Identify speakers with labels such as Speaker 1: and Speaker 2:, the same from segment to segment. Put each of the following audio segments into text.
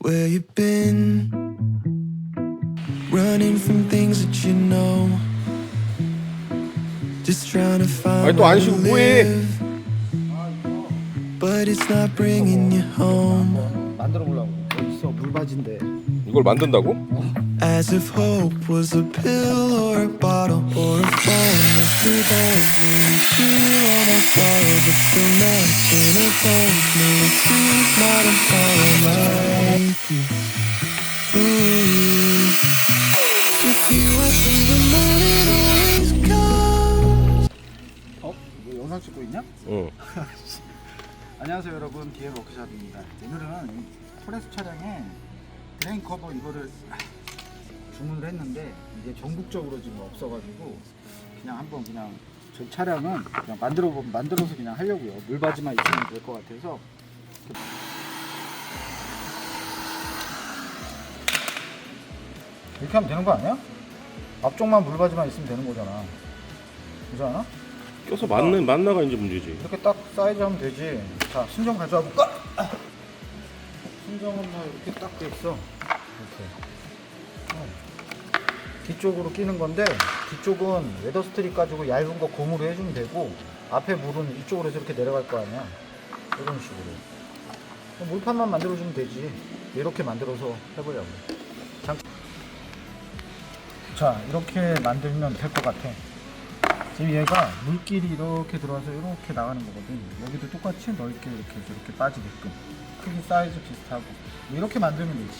Speaker 1: Where you been? Running from things that you know. Just trying to find
Speaker 2: 아니, 또안
Speaker 1: where
Speaker 2: 쉬고
Speaker 1: to
Speaker 2: 뭐해?
Speaker 1: live. But it's not bringing you home.
Speaker 3: 만들어 보려고. 여기 있어 물바지인데.
Speaker 2: 이걸 만든다고?
Speaker 1: As if hope was a pill or a bottle or a phone that could hold me. Feel all my sorrow, but still nothing upholds me. Who's not a sorrow like you? Ooh. With you, I think the morning always comes.
Speaker 3: 어? 뭐 영상 찍고 있냐?
Speaker 2: 응.
Speaker 3: 안녕하세요 여러분 디에 워크샵입니다. 오늘은 이 토레스 차량에 드 레인 커버 이거를 주문을 했는데 이게 전국적으로 지금 없어가지고 그냥 한번 그냥 저 차량은 그냥 만들어 보- 만들어서 그냥 하려고요. 물바지만 있으면 될 것 같아서 이렇게 하면 되는 거 아니야? 앞쪽만 물바지만 있으면 되는 거잖아. 그렇지 않아?
Speaker 2: 껴서 맞는 맞나가 이제 문제지.
Speaker 3: 이렇게 딱 사이즈 하면 되지. 자, 순정 가져와 볼까? 순정은 뭐 이렇게 딱 돼 있어. 이렇게. 어. 뒤쪽으로 끼는 건데 뒤쪽은 웨더 스트립 가지고 얇은 거 고무로 해주면 되고 앞에 물은 이쪽으로 해서 이렇게 내려갈 거 아니야. 이런 식으로. 그럼 물판만 만들어주면 되지. 이렇게 만들어서 해보려고. 장... 자, 이렇게 만들면 될 것 같아. 지금 얘가 물길이 이렇게 들어와서 이렇게 나가는 거거든. 여기도 똑같이 넓게 이렇게 이렇게 빠지게끔. 크기 사이즈 비슷하고. 이렇게 만들면 되지.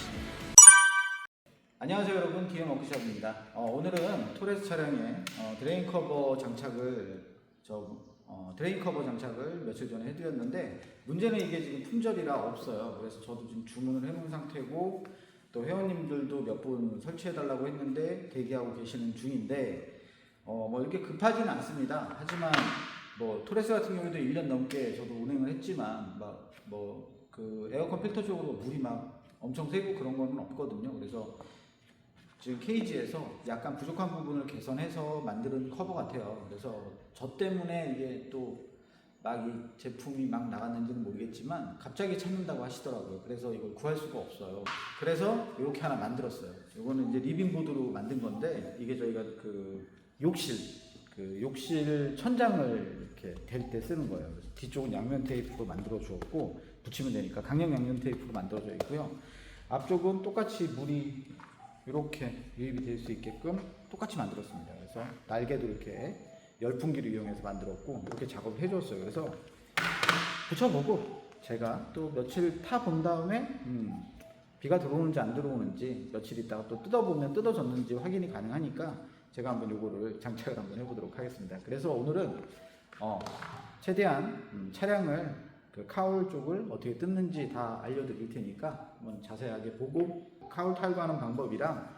Speaker 3: 안녕하세요 여러분 DM 워크샵입니다. 어, 오늘은 토레스 차량에 어, 드레인 커버 장착을 저 어, 드레인 커버 장착을 며칠 전에 해드렸는데 문제는 이게 지금 품절이라 없어요. 그래서 저도 지금 주문을 해놓은 상태고 또 회원님들도 몇 분 설치해달라고 했는데 대기하고 계시는 중인데 어, 뭐 이렇게 급하지는 않습니다. 하지만 뭐 토레스 같은 경우에도 1년 넘게 저도 운행을 했지만 막 뭐 그 에어컨 필터 쪽으로 물이 막 엄청 새고 그런 거는 없거든요. 그래서 지금 케이지에서 약간 부족한 부분을 개선해서 만드는 커버 같아요. 그래서 저 때문에 이게 또 막 이 제품이 막 나갔는지는 모르겠지만 갑자기 찾는다고 하시더라고요. 그래서 이걸 구할 수가 없어요. 그래서 이렇게 하나 만들었어요. 이거는 이제 리빙 보드로 만든 건데 이게 저희가 그 욕실 그 욕실 천장을 이렇게 댈 때 쓰는 거예요. 뒤쪽은 양면 테이프로 만들어 주었고 붙이면 되니까 강력 양면 테이프로 만들어져 있고요. 앞쪽은 똑같이 물이 이렇게 유입이 될 수 있게끔 똑같이 만들었습니다. 그래서 날개도 이렇게 열풍기를 이용해서 만들었고 이렇게 작업을 해줬어요. 그래서 붙여보고 제가 또 며칠 타 본 다음에 음, 비가 들어오는지 안 들어오는지 며칠 있다가 또 뜯어보면 뜯어졌는지 확인이 가능하니까 제가 한번 요거를 장착을 한번 해보도록 하겠습니다. 그래서 오늘은 어, 최대한 음, 차량을 그 카울 쪽을 어떻게 뜯는지 다 알려드릴 테니까 한번 자세하게 보고 카울 탈거하는 방법이랑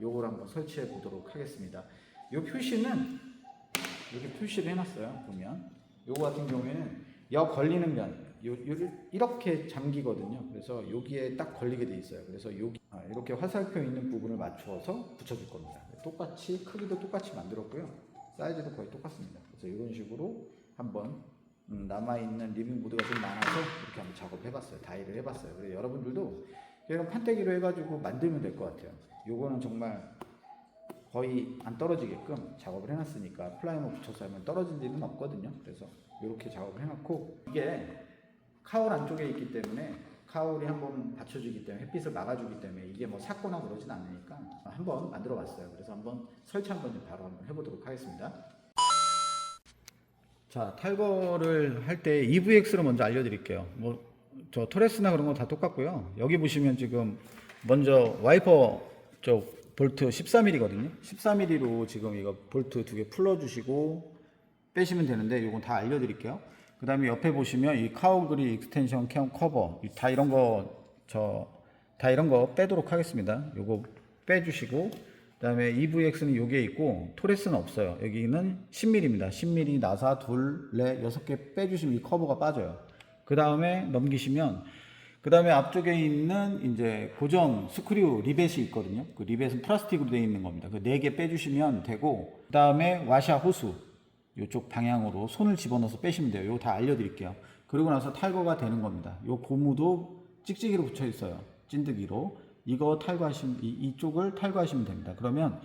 Speaker 3: 요걸 한번 설치해 보도록 하겠습니다. 요 표시는 이렇게 표시를 해놨어요. 보면 요거 같은 경우에는 여 걸리는 면 요, 요를 이렇게 잠기거든요. 그래서 여기에 딱 걸리게 돼 있어요. 그래서 여기 아, 이렇게 화살표 있는 부분을 맞춰서 붙여줄 겁니다. 똑같이 크기도 똑같이 만들었고요. 사이즈도 거의 똑같습니다. 그래서 이런 식으로 한번 음, 남아있는 리빙 보드가 좀 많아서 이렇게 한번 작업해봤어요. 다이를 해봤어요. 그래서 여러분들도 이런 판때기로 해가지고 만들면 될 것 같아요. 요거는 정말 거의 안 떨어지게끔 작업을 해놨으니까 플라이머 붙여서 하면 떨어진 일은 없거든요. 그래서 이렇게 작업을 해놓고 이게 카울 안쪽에 있기 때문에 카울이 한번 받쳐주기 때문에 햇빛을 막아주기 때문에 이게 뭐 삭거나 그러진 않으니까 한번 만들어 봤어요. 그래서 한번 설치 한번 좀 바로 한번 해보도록 하겠습니다. 자 탈거를 할 때 EVX를 먼저 알려드릴게요. 뭐 저 토레스나 그런 거 다 똑같고요. 여기 보시면 지금 먼저 와이퍼 쪽 볼트 13mm거든요. 13mm로 지금 이거 볼트 두 개 풀어주시고 빼시면 되는데 이건 다 알려드릴게요. 그 다음에 옆에 보시면 이 카우그리 익스텐션 캠 커버 이다 이런 거 저 다 이런 거 빼도록 하겠습니다. 요거 빼주시고 그 다음에 EVX는 요게 있고 토레스는 없어요. 여기는 10mm입니다. 10mm 나사 둘, 넷, 여섯 개 빼주시면 이 커버가 빠져요. 그 다음에 넘기시면 그 다음에 앞쪽에 있는 이제 고정 스크류 리벳이 있거든요. 그 리벳은 플라스틱으로 되어 있는 겁니다. 그 네 개 빼주시면 되고 그 다음에 와샤 호수 이쪽 방향으로 손을 집어넣어서 빼시면 돼요. 이거 다 알려드릴게요. 그리고 나서 탈거가 되는 겁니다. 이 고무도 찍찍이로 붙여 있어요. 찐득이로 이거 탈거하시면 이, 이쪽을 탈거하시면 됩니다. 그러면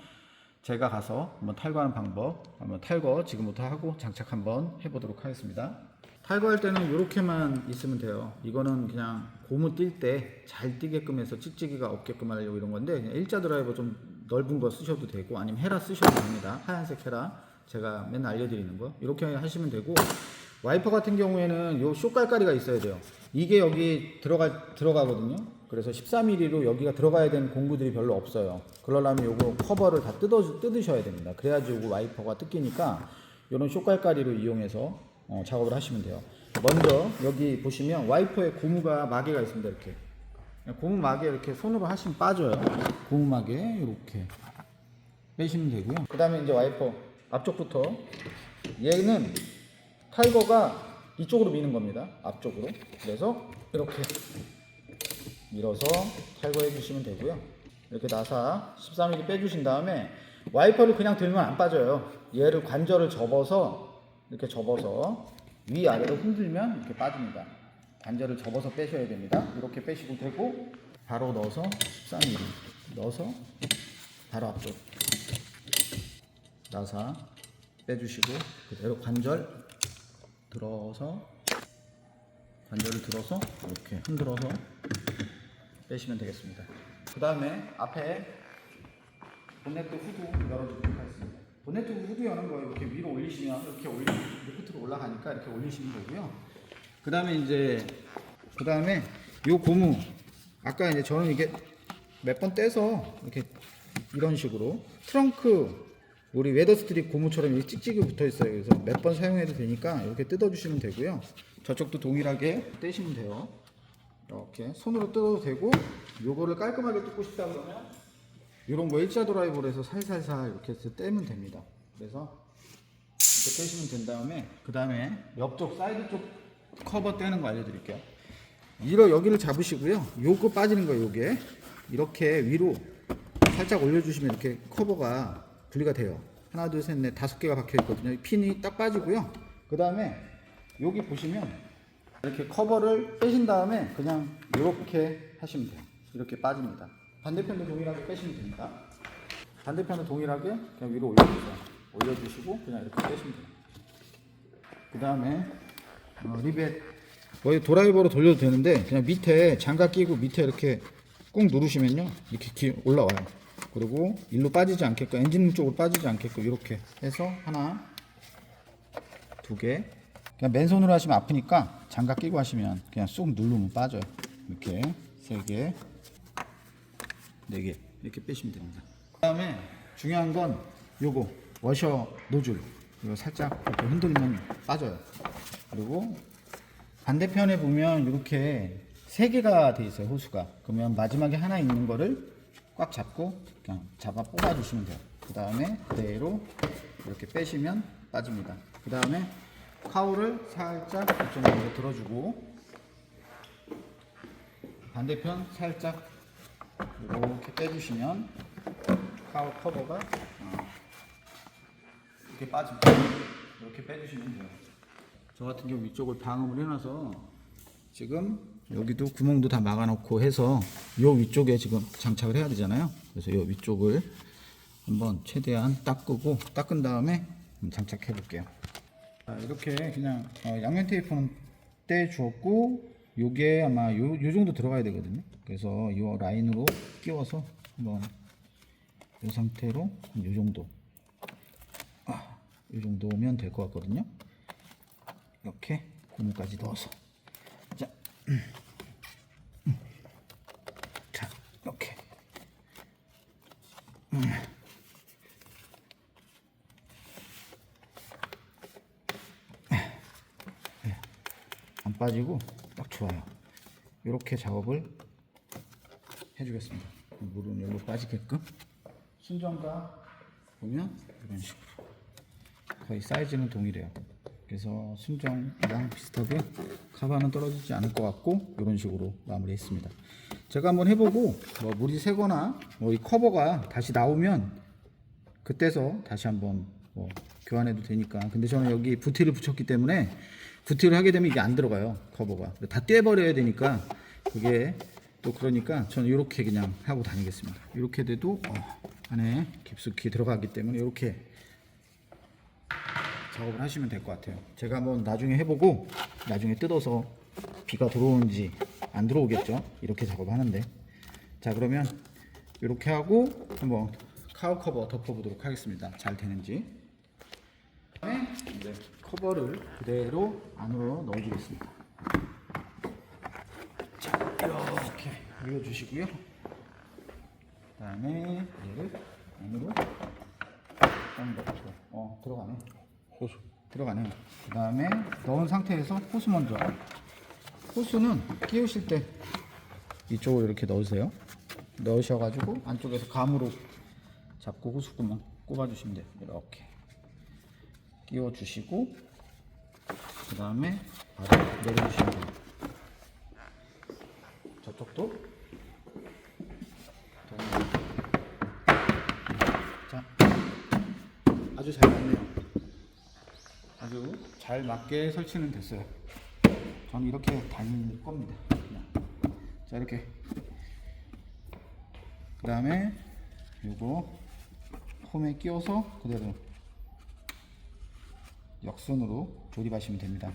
Speaker 3: 제가 가서 한번 탈거하는 방법 한번 탈거 지금부터 하고 장착 한번 해보도록 하겠습니다. 탈거할 때는 이렇게만 있으면 돼요. 이거는 그냥 고무 뛸 때 잘 뛰게끔 해서 찍찍이가 없게끔 하려고 이런 건데 일자 드라이버 좀 넓은 거 쓰셔도 되고 아니면 헤라 쓰셔도 됩니다. 하얀색 헤라 제가 맨날 알려드리는 거 이렇게 하시면 되고 와이퍼 같은 경우에는 요 쇼깔깔이가 있어야 돼요. 이게 여기 들어가 들어가거든요. 그래서 13mm로 여기가 들어가야 되는 공구들이 별로 없어요. 그러려면 요거 커버를 다 뜯어 뜯으셔야 됩니다. 그래야지 요거 와이퍼가 뜯기니까 요런 쇼깔깔이로 이용해서 어, 작업을 하시면 돼요. 먼저 여기 보시면 와이퍼에 고무가 마개가 있습니다. 이렇게 고무 마개 이렇게 손으로 하시면 빠져요. 고무 마개 이렇게 빼시면 되고요. 그 다음에 이제 와이퍼 앞쪽부터 얘는 탈거가 이쪽으로 미는 겁니다. 앞쪽으로. 그래서 이렇게 밀어서 탈거해 주시면 되고요. 이렇게 나사 13mm 빼주신 다음에 와이퍼를 그냥 들면 안 빠져요. 얘를 관절을 접어서 이렇게 접어서 위아래로 흔들면 이렇게 빠집니다. 관절을 접어서 빼셔야 됩니다. 이렇게 빼시고 되고 바로 넣어서 13mm 넣어서 바로 앞쪽 나사 빼주시고 그대로 관절 들어서 관절을 들어서 이렇게 흔들어서 빼시면 되겠습니다. 그 다음에 앞에 본네트 후드 열어주도록 하겠습니다. 본네트 후드 여는 거 이렇게 위로 올리시면 이렇게 올리 리프트로 올라가니까 이렇게 올리시면 되고요. 그 다음에 이제 그 다음에 요 고무 아까 이제 저는 이게 몇 번 떼서 이렇게 이런 식으로 트렁크 우리 웨더스트립 고무처럼 이렇게 찍찍이 붙어 있어요. 그래서 몇 번 사용해도 되니까 이렇게 뜯어 주시면 되고요. 저쪽도 동일하게 떼시면 돼요. 이렇게 손으로 뜯어도 되고 요거를 깔끔하게 뜯고 싶다 그러면 이런 거 일자 드라이버로 해서 살살살 이렇게 해서 떼면 됩니다. 그래서 이렇게 떼시면 된 다음에 그 다음에 옆쪽 사이드 쪽 커버 떼는 거 알려드릴게요. 이러 여기를 잡으시고요. 요거 빠지는 거 요게 이렇게 위로 살짝 올려주시면 이렇게 커버가 분리가 돼요. 하나, 둘, 셋, 넷, 다섯 개가 박혀 있거든요. 이 핀이 딱 빠지고요. 그 다음에 여기 보시면 이렇게 커버를 빼신 다음에 그냥 이렇게 하시면 돼요. 이렇게 빠집니다. 반대편도 동일하게 빼시면 됩니다. 반대편도 동일하게 그냥 위로 올려주세요. 올려주시고 그냥 이렇게 빼시면 돼요. 그 다음에 어, 리벳 거의 드라이버로 돌려도 되는데 그냥 밑에 장갑 끼고 밑에 이렇게 꾹 누르시면요 이렇게 기- 올라와요. 그리고 일로 빠지지 않게끔 엔진 쪽으로 빠지지 않게끔 이렇게 해서 하나 두 개. 그냥 맨손으로 하시면 아프니까 장갑 끼고 하시면 그냥 쏙 누르면 빠져요. 이렇게 세 개, 네 개 이렇게 빼시면 됩니다. 그 다음에 중요한 건 요거 워셔 노즐 이거 살짝 이렇게 흔들면 빠져요. 그리고 반대편에 보면 이렇게 세 개가 돼 있어요 호수가. 그러면 마지막에 하나 있는 거를 꽉 잡고 그냥 잡아 뽑아 주시면 돼요. 그 다음에 그대로 이렇게 빼시면 빠집니다. 그 다음에 카우를 살짝 이쪽으로 들어주고 반대편 살짝 이렇게 빼주시면 카우 커버가 어, 이렇게 빠집니다. 이렇게 빼주시면 돼요. 저 같은 경우 위쪽을 방음을 해놔서 지금 여기도 구멍도 다 막아놓고 해서 요 위쪽에 지금 장착을 해야 되잖아요. 그래서 요 위쪽을 한번 최대한 닦고 닦은 다음에 장착해 볼게요. 자, 이렇게 그냥 어, 양면 테이프는 떼 주었고 요게 아마 요, 요 정도 들어가야 되거든요. 그래서 요 라인으로 끼워서 한번 이 상태로 요 정도 아, 요 정도면 될 것 같거든요. 이렇게 고무까지 넣어서 자, 이렇게 음. 네. 안 빠지고 딱 좋아요. 이렇게 작업을 해주겠습니다. 물은 여기로 빠지게끔 순정과 보면 이런 식으로 거의 사이즈는 동일해요. 그래서 순정이랑 비슷하게 카바는 떨어지지 않을 것 같고 이런 식으로 마무리했습니다. 제가 한번 해보고 뭐 물이 새거나 뭐 이 커버가 다시 나오면 그때서 다시 한번 뭐 교환해도 되니까. 근데 저는 여기 부티를 붙였기 때문에 부티를 하게 되면 이게 안 들어가요 커버가 다 떼버려야 되니까 그게 또 그러니까 저는 이렇게 그냥 하고 다니겠습니다. 이렇게 돼도 어, 안에 깊숙이 들어가기 때문에 이렇게 작업을 하시면 될 것 같아요. 제가 한번 나중에 해보고 나중에 뜯어서 비가 들어오는지 안 들어오겠죠. 이렇게 작업하는데 자 그러면 이렇게 하고 한번 카우 커버 덮어보도록 하겠습니다. 잘 되는지. 그다음에 이제 커버를 그대로 안으로 넣어주겠습니다. 자 이렇게 올려주시고요. 그다음에 얘를 안으로 어 들어가네.
Speaker 2: 호수.
Speaker 3: 들어가네. 그 다음에 넣은 상태에서 호수 먼저. 호수는 끼우실 때 이쪽으로 이렇게 넣으세요. 넣으셔가지고 안쪽에서 감으로 잡고 호수구멍 꼽아주시면 돼요. 이렇게 끼워주시고 그 다음에 바로 내려주시면 돼요. 저쪽도 자 아주 잘 맞네요. 아주 잘 맞게 설치는 됐어요. 저는 이렇게 다닐 겁니다. 그냥. 자 이렇게 그 다음에 요거 홈에 끼워서 그대로 역순으로 조립하시면 됩니다.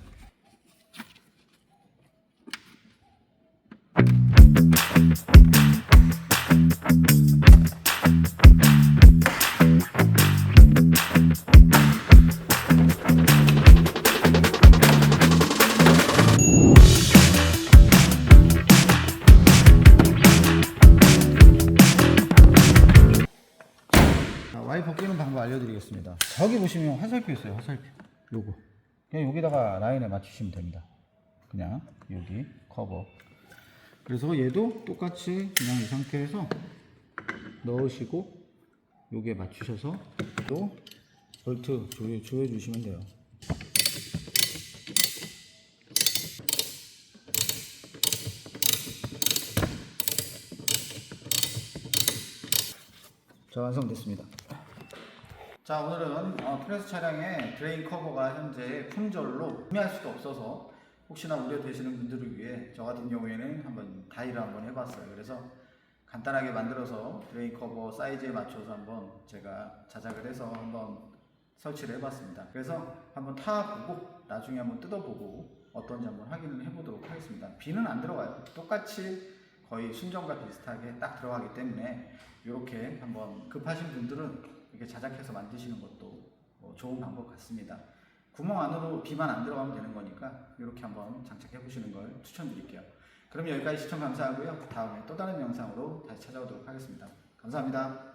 Speaker 3: 방법 알려드리겠습니다. 저기 보시면 화살표 있어요. 화살표. 요거. 그냥 여기다가 라인에 맞추시면 됩니다. 그냥 여기 커버. 그래서 얘도 똑같이 그냥 이 상태에서 넣으시고 여기에 맞추셔서 또 볼트 조여, 조여 주시면 돼요. 자 완성됐습니다. 자 오늘은 어, 프레스 차량의 드레인 커버가 현재 품절로 구매할 수도 없어서 혹시나 우려되시는 분들을 위해 저 같은 경우에는 한번 다이를 한번 해봤어요. 그래서 간단하게 만들어서 드레인 커버 사이즈에 맞춰서 한번 제가 자작을 해서 한번 설치를 해봤습니다. 그래서 한번 타보고 나중에 한번 뜯어보고 어떤지 한번 확인을 해보도록 하겠습니다. 비는 안 들어가요. 똑같이 거의 순정과 비슷하게 딱 들어가기 때문에 이렇게 한번 급하신 분들은 이렇게 자작해서 만드시는 것도 뭐 좋은 방법 같습니다. 구멍 안으로 비만 안 들어가면 되는 거니까 이렇게 한번 장착해 보시는 걸 추천드릴게요. 그럼 여기까지 시청 감사하고요. 그 다음에 또 다른 영상으로 다시 찾아오도록 하겠습니다. 감사합니다.